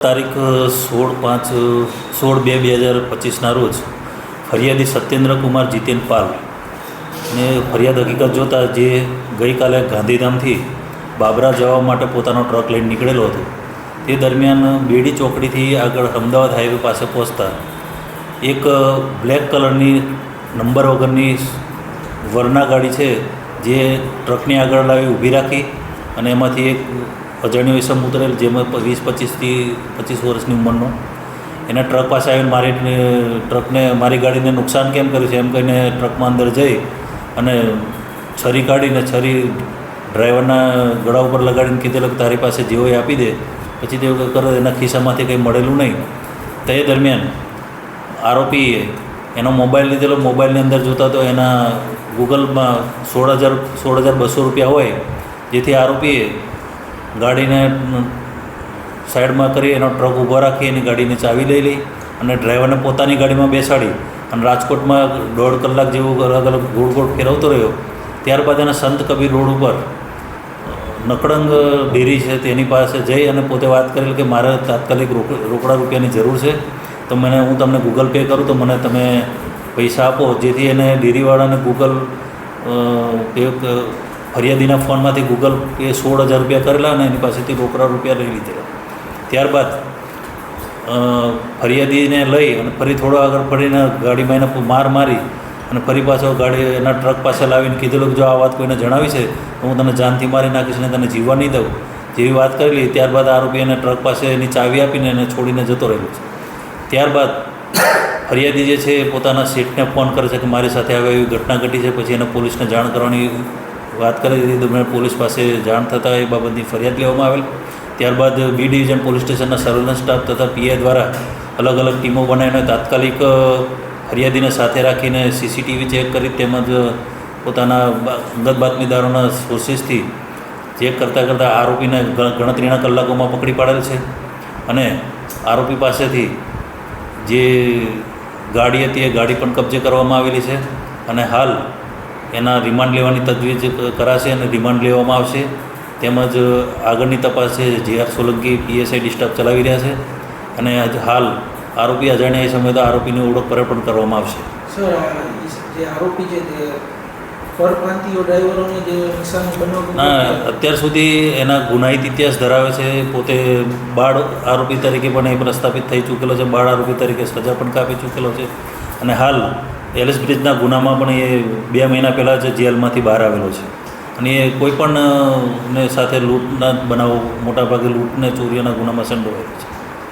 તારીખ સોળ પાંચ, સોળ બે બે હજાર પચીસના રોજ ફરિયાદી સત્યેન્દ્ર કુમાર જીતેન પાલ ને ફરિયાદ હકીકત જોતાં જે ગઈકાલે ગાંધીધામથી બાબરા જવા માટે પોતાનો ટ્રક લઈને નીકળેલો હતો, તે દરમિયાન બેડી ચોકડીથી આગળ અમદાવાદ હાઈવે પાસે પહોંચતા એક બ્લેક કલરની નંબર વગરની વરના ગાડી છે જે ટ્રકની આગળ લાવી ઊભી રાખી અને એમાંથી એક અજાણ્યો ઇસમ ઉતરેલ જેમાં વીસ, પચીસથી પચીસ વર્ષની ઉંમરનો. એના ટ્રક પાસે આવીને મારી, ટ્રકને, મારી ગાડીને નુકસાન કેમ કર્યું છે, એમ કહીને ટ્રકમાં અંદર જઈ અને છરી કાઢીને, છરી ડ્રાઈવરના ગળા ઉપર લગાડીને કીધેલું કે તારી પાસે જે હોય એ આપી દે. પછી તેઓ કરે, એના ખિસ્સામાંથી કંઈ મળેલું નહીં. તે દરમિયાન આરોપીએ એનો મોબાઈલ લીધેલો. મોબાઈલની અંદર જોતા તો એના ગૂગલમાં સોળ હજાર સોળ હજાર બસો રૂપિયા હોય, જેથી આરોપીએ ગાડીને સાઈડમાં કરી એનો ટ્રક ઊભો રાખી એની ગાડીની ચાવી લઈ લઈ અને ડ્રાઈવરને પોતાની ગાડીમાં બેસાડી અને રાજકોટમાં દોઢ કલાક જેવું અલગ અલગ ગોળ ગોળ ફેરવતો રહ્યો. ત્યારબાદ એને સંત કબીર રોડ ઉપર નકડંગ ડેરી છે તેની પાસે જઈ અને પોતે વાત કરેલ કે મારે તાત્કાલિક રોક, રોકડા રૂપિયાની જરૂર છે. તો મને, હું તમને ગૂગલ પે કરું, તો મને તમે પૈસા આપો. જેથી એને ડેરીવાળાને ગૂગલ પે ફરિયાદીના ફોનમાંથી ગૂગલ પે સોળ હજાર રૂપિયા કરેલા અને એની પાસેથી રોકડા રૂપિયા લઈ લીધેલા. ત્યારબાદ ફરિયાદીને લઈ અને ફરી થોડો આગળ ફરીને ગાડીમાં એને માર મારી અને ફરી પાછો ગાડી એના ટ્રક પાસે લાવીને કીધેલું કે જો આ વાત કોઈને જણાવી છે, તો હું તને જાનથી મારી નાખીશ ને તને જીવવા નહીં દઉં, જેવી વાત કરેલી ત્યારબાદ આરોપી એને ટ્રક પાસે એની ચાવી આપીને એને છોડીને જતો રહેલો છે. ત્યારબાદ, ફરિયાદી જે છે એ પોતાના સીટને ફોન કરે છે કે મારી સાથે હવે એવી ઘટના ઘટી છે, પછી એને પોલીસને જાણ કરવાની વાત કરી હતી મેં પોલીસ પાસે જાણ થતાં એ બાબતની ફરિયાદ લેવામાં આવેલ. ત્યારબાદ બી ડિવિઝન પોલીસ સ્ટેશનના સર્વેલન્સ સ્ટાફ તથા પીઆઈ દ્વારા અલગ અલગ ટીમો બનાવીને તાત્કાલિક ફરિયાદીને સાથે રાખીને સીસીટીવી ચેક કરી તેમજ પોતાના અંગત બાતમીદારોના સોર્સિસથી ચેક કરતાં કરતાં આરોપીને ગણતરીના કલાકોમાં પકડી પાડેલ છે. અને આરોપી પાસેથી જે ગાડી હતી એ ગાડી પણ કબજે કરવામાં આવેલી છે. અને હાલ એના રિમાન્ડ લેવાની તજવીજ કરાશે અને રિમાન્ડ લેવામાં આવશે. તેમજ આગળની તપાસ છે જે આર સોલંકી પીએસઆઈ ડિસ્ટર્બ ચલાવી રહ્યા છે અને હાલ આરોપી અજાણ્યા એ સમયે તો આરોપીની ઓળખ પર પણ કરવામાં આવશે. સર જે આરોપી છે તે ના અત્યાર સુધી એના ગુનાહિત ઇતિહાસ ધરાવે છે. પોતે બાળ આરોપી તરીકે પણ એ પ્રસ્થાપિત થઈ ચૂકેલો છે. બાળ આરોપી તરીકે સજા પણ કાપી ચૂકેલો છે. અને હાલ એલિસ બ્રિજના ગુનામાં પણ એ બે મહિના પહેલાં જ જેલમાંથી બહાર આવેલો છે. અને એ કોઈ પણ ને સાથે લૂંટના બનાવો, મોટાભાગે લૂંટને, ચોરીઓના ગુનામાં સંડોવાયેલો છે.